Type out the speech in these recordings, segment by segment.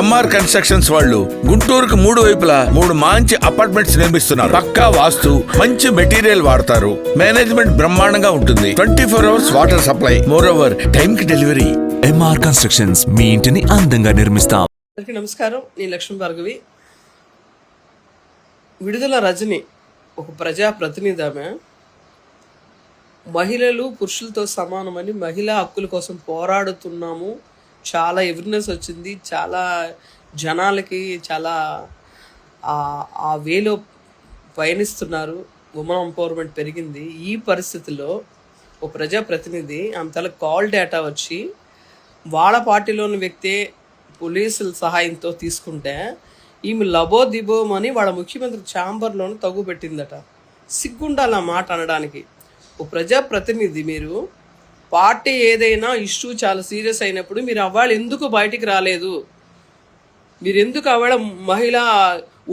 MR constructions వాళ్ళు గుంటూరుకు మూడు వైపులా మూడు మంచి అపార్ట్మెంట్స్ నిర్మిస్తున్నారు. పక్కా వాస్తు మంచి మెటీరియల్ వాడతారు. మేనేజ్మెంట్ బ్రహ్మాండంగా ఉంటుంది. Twenty four hours water supply. Moreover time కి డెలివరీ ఎంఆర్ కన్స్ట్రక్షన్స్ మీ ఇంటిని అందంగా నిర్మిస్తాం. అందరికీ నమస్కారం. నేను లక్ష్మీ భార్గవి. విడుదల రజని ఒక ప్రజా ప్రతినిధి ఆమె. మహిళలు పురుషులతో సమానమని మహిళా హక్కుల కోసం పోరాడుతున్నాము. చాలా ఎవర్నెస్ వచ్చింది. చాలా జనాలకి చాలా ఆ- వేలో పయనిస్తున్నారు. ఉమెన్ ఎంపవర్మెంట్ పెరిగింది. ఈ పరిస్థితిలో ఓ ప్రజా ప్రతినిధి ఆమె తల కాల్ డేటా వచ్చి వాళ్ళ పార్టీలోని వ్యక్తే పోలీసుల సహాయంతో తీసుకుంటే ఈమె లబో దిబోమని వాళ్ళ ముఖ్యమంత్రి ఛాంబర్లోనూ తగుపెట్టిందట సిగ్గుండాలి ఆ మాట అనడానికి. ఓ ప్రజాప్రతినిధి మీరు పార్టీ ఏదైనా ఇష్యూ చాలా సీరియస్ అయినప్పుడు మీరు అవ్వాలి ఎందుకు బయటికి రాలేదు? మీరు ఎందుకు ఆవిడ మహిళా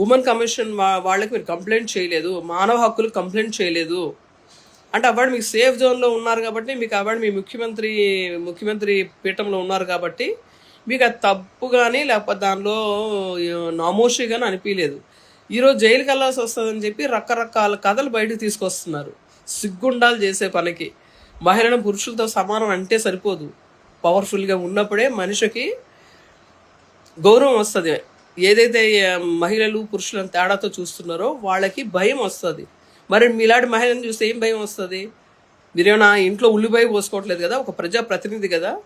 ఉమెన్ కమిషన్ వాళ్ళకి మీరు కంప్లైంట్ చేయలేదు? మానవ హక్కులు కంప్లైంట్ చేయలేదు. అంటే అవార్డు మీకు సేఫ్ జోన్లో ఉన్నారు కాబట్టి మీకు అవార్డు మీ ముఖ్యమంత్రి ముఖ్యమంత్రి పీఠంలో ఉన్నారు కాబట్టి మీకు అది తప్పు కానీ లేకపోతే దానిలో నామోషి కానీ అనిపించలేదు ఈరోజు జైలుకి వెళ్ళాల్సి వస్తుందని చెప్పి రకరకాల కథలు బయటకు తీసుకొస్తున్నారు. సిగ్గుండాలు చేసే పనికి. మహిళను పురుషులతో సమానం అంటే సరిపోదు. పవర్ఫుల్గా ఉన్నప్పుడే మనిషికి గౌరవం వస్తుంది. ఏదైతే మహిళలు పురుషులను తేడాతో చూస్తున్నారో వాళ్ళకి భయం వస్తుంది. మరి మీలాంటి మహిళను చూస్తే ఏం భయం వస్తుంది? మీరేమైనా ఇంట్లో ఉల్లిపాయ పోసుకోవట్లేదు కదా? ఒక ప్రజా ప్రతినిధి కదా?